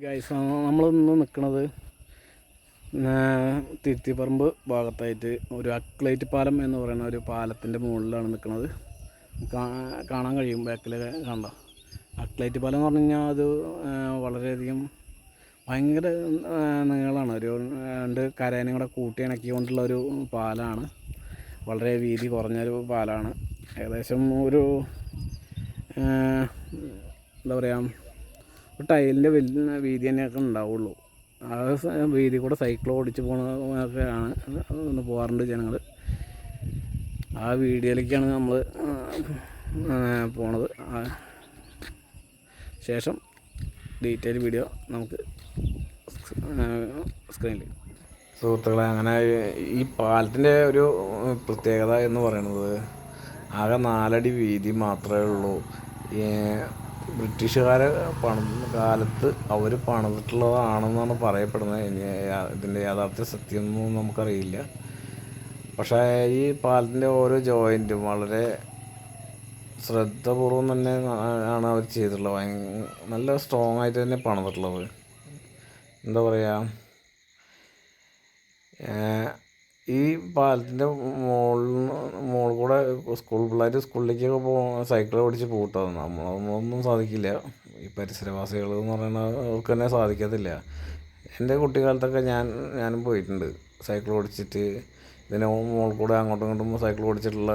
Guys നമ്മളിന്ന് നിൽക്കുന്നത് തിരുത്തിപ്പറമ്പ് ഭാഗത്തായിട്ട് ഒരു അക്ലൈറ്റ് പാലം എന്ന് പറയുന്ന ഒരു പാലത്തിന്റെ മുകളിലാണ് നിൽക്കുന്നത് കാണാൻ കഴിയും ബാക്കിൽ കണ്ടോ? അക്ലൈറ്റ് പാലം എന്ന് പറഞ്ഞു കഴിഞ്ഞാൽ അത് വളരെയധികം ഭയങ്കര നീളമാണ് ഒരു രണ്ട് കരേനും കൂടെ കൂട്ടി ഇണക്കിക്കൊണ്ടുള്ള ഒരു പാലമാണ് വളരെ വീതി കുറഞ്ഞൊരു പാലമാണ് ഏകദേശം ഒരു എന്താ പറയുക ഒരു ടൈലിന്റെ വലിയ വീതി തന്നെയൊക്കെ ഉണ്ടാവുള്ളൂ. ആ വീതി കൂടെ സൈക്കിൾ ഓടിച്ച് പോകണൊക്കെയാണ് ഒന്ന് പോകാറുണ്ട് ജനങ്ങൾ ആ വീഡിയോയിലേക്കാണ് നമ്മൾ പോണത്. ശേഷം ഡീറ്റെയിൽ വീഡിയോ നമുക്ക് സ്ക്രീനിൽ സുഹൃത്തുക്കളെ അങ്ങനെ ഈ പാലത്തിന്റെ ഒരു പ്രത്യേകത എന്ന് പറയുന്നത് ആകെ നാലടി വീതി മാത്രമേ ഉള്ളൂ. ബ്രിട്ടീഷുകാരെ പണ കാലത്ത് അവർ പണിതിട്ടുള്ളതാണെന്നാണ് പറയപ്പെടുന്നത്. ഇനി ഇതിന്റെ യാഥാർത്ഥ്യ സത്യമൊന്നും നമുക്കറിയില്ല. പക്ഷേ ഈ പാലത്തിന്റെ ഓരോ ജോയിന്റും വളരെ ശ്രദ്ധപൂർവം തന്നെ ആണ് അവർ ചെയ്തിട്ടുള്ളത്. ഭയങ്കര നല്ല സ്ട്രോങ് ആയിട്ട് തന്നെ പണിതിട്ടുള്ളത്. എന്താ പറയുക ഈ പാലത്തിന്റെ മുകളിൽ മുകളിൽ കൂടെ സ്കൂൾ പിള്ളേർ സ്കൂളിലേക്കൊക്കെ പോ സൈക്കിൾ ഓടിച്ച് പോകട്ടോ നമ്മളൊന്നും സാധിക്കില്ല. ഈ പരിസരവാസികൾ എന്ന് പറയുന്നത് അവർക്ക് തന്നെ സാധിക്കത്തില്ല. എന്റെ കുട്ടിക്കാലത്തൊക്കെ ഞാൻ ഞാനും പോയിട്ടുണ്ട്. സൈക്കിൾ ഓടിച്ചിട്ട് ഇതിനെ മുകളിൽ കൂടെ അങ്ങോട്ടും ഇങ്ങോട്ടും സൈക്കിൾ ഓടിച്ചിട്ടുള്ള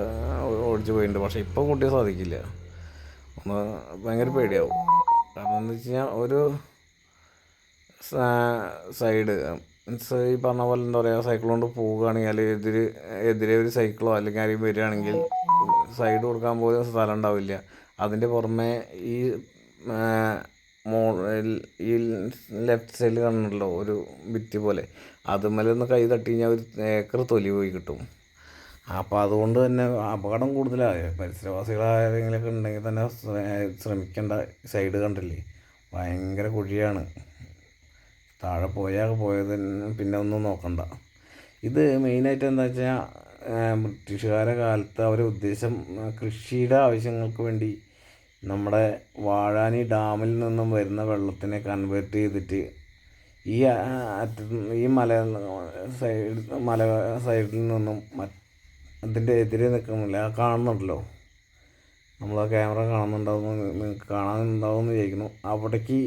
ഓടിച്ച് പോയിട്ടുണ്ട്. പക്ഷേ ഇപ്പോൾ കുട്ടിയെ സാധിക്കില്ല. ഒന്ന് ഭയങ്കര പേടിയാവും. കാരണം എന്താ വെച്ച് കഴിഞ്ഞാൽ ഒരു സൈഡ് മീൻസ് ഈ പറഞ്ഞ പോലെ എന്താ പറയുക സൈക്കിൾ കൊണ്ട് പോവുകയാണെങ്കിൽ എതിര് എതിരെ ഒരു സൈക്കിളോ അല്ലെങ്കിൽ ആരെയും വരികയാണെങ്കിൽ സൈഡ് കൊടുക്കാൻ പോലും സ്ഥലം ഉണ്ടാവില്ല. അതിന്റെ പുറമെ ഈ മോ ഈ ലെഫ്റ്റ് സൈഡിൽ കാണുന്നുണ്ടല്ലോ ഒരു ഭിത്തി പോലെ. അതുമേലെ ഒന്ന് കൈ തട്ടി കഴിഞ്ഞാൽ ഒരു ഏക്കർ തൊലി പോയി കിട്ടും. അപ്പോൾ അതുകൊണ്ട് തന്നെ അപകടം കൂടുതലായ. പരിസരവാസികളാരെങ്കിലൊക്കെ ഉണ്ടെങ്കിൽ തന്നെ ശ്രമിക്കേണ്ട സൈഡ് കണ്ടില്ലേ? ഭയങ്കര കുഴിയാണ്. താഴെ പോയാൽ പോയതിന് പിന്നെ ഒന്നും നോക്കണ്ട. ഇത് മെയിനായിട്ട് എന്താ വെച്ചാൽ ബ്രിട്ടീഷുകാരെ കാലത്ത് അവരെ ഉദ്ദേശം കൃഷിയുടെ ആവശ്യങ്ങൾക്ക് വേണ്ടി നമ്മുടെ വാഴാനി ഡാമിൽ നിന്നും വരുന്ന വെള്ളത്തിനെ കൺവേർട്ട് ചെയ്തിട്ട് ഈ ഈ മല സൈഡ് മല സൈഡിൽ നിന്നും അതിന്റെ എതിരെ നിൽക്കുന്നില്ല. കാണുന്നുണ്ടല്ലോ. നമ്മൾ ആ ക്യാമറ കാണുന്നുണ്ടാവും നിങ്ങൾക്ക് കാണാനുണ്ടാവും ചോദിക്കുന്നു അവിടേക്ക്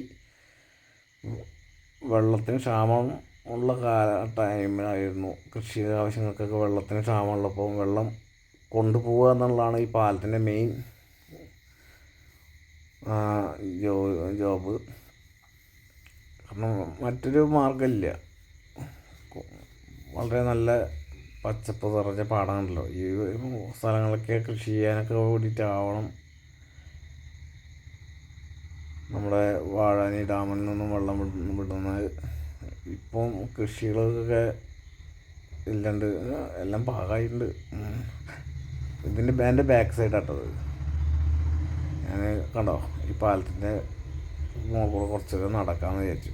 വെള്ളത്തിന് ക്ഷാമം ഉള്ള കാല ടൈമിലായിരുന്നു. കൃഷി ആവശ്യങ്ങൾക്കൊക്കെ വെള്ളത്തിന് ക്ഷാമമുള്ളപ്പോൾ വെള്ളം കൊണ്ടുപോവുക എന്നുള്ളതാണ് ഈ പാലത്തിന്റെ മെയിൻ ജോ ജോബ്. കാരണം മറ്റൊരു മാർഗമില്ല. വളരെ നല്ല പച്ചപ്പ് നിറഞ്ഞ പാടമാണല്ലോ ഈ സ്ഥലങ്ങളൊക്കെ കൃഷി ചെയ്യാനൊക്കെ വേണ്ടിയിട്ടാവണം. നമ്മുടെ വാഴാനി ഡാമിൽ നിന്നും വെള്ളം വിട- വിടുന്നത് ഇപ്പം കൃഷികളൊക്കെ ഇല്ലാണ്ട് എല്ലാം പാകമായിട്ടുണ്ട്. ഇതിന്റെ എന്റെ ബാക്ക് സൈഡാട്ടത് ഞാൻ കണ്ടോ ഈ പാലത്തിന്റെ മുകളിൽ കുറച്ചൊക്കെ നടക്കാമെന്ന് വിചാരിച്ചു.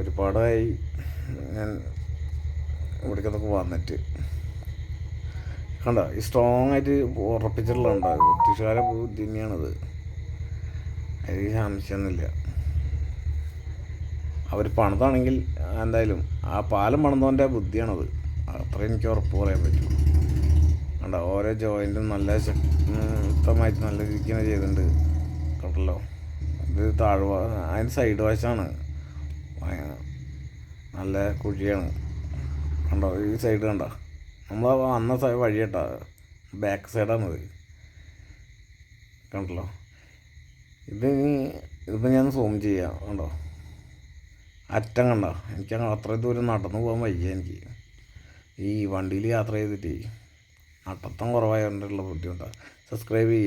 ഒരുപാടായി. ഞാൻ ഇവിടേക്കൊക്കെ വന്നിട്ട്. കണ്ടോ ഈ സ്ട്രോങ് ആയിട്ട് ഉറപ്പിച്ചിട്ടുള്ളതുണ്ടോ? ബ്രിട്ടീഷുകാരെ ബുദ്ധി തന്നെയാണത് അതിൽ സംശയമൊന്നുമില്ല. അവർ പണിതാണെങ്കിൽ എന്തായാലും ആ പാലം പണിതവന്റെ ബുദ്ധിയാണത്. അത്ര എനിക്ക് ഉറപ്പ് പറയാൻ പറ്റും. കണ്ടോ ഓരോ ജോയിന്റും നല്ല ശക്തമായിട്ട് നല്ല രീതിക്ക് തന്നെ ചെയ്തിട്ടുണ്ട്. കേട്ടല്ലോ ഇത് താഴ്വ അതിന് സൈഡ് വശമാണ് നല്ല കുഴിയാണ്. കണ്ടോ ഈ സൈഡ് കണ്ടോ. നമ്മൾ വന്ന വഴി കേട്ടോ ബാക്ക് സൈഡാണത് കണ്ടല്ലോ. ഇത് ഇതിപ്പോൾ ഞാൻ സൂം ചെയ്യാം കണ്ടോ? അറ്റം കണ്ടോ? എനിക്ക് അങ്ങനെ ദൂരം നടന്നു പോകാൻ വയ്യ എനിക്ക്. ഈ വണ്ടിയിൽ യാത്ര ചെയ്തിട്ട് നട്ടത്തം കുറവായതുകൊണ്ടുള്ള ബുദ്ധിമുട്ടാണ് സബ്സ്ക്രൈബ് ചെയ്യുക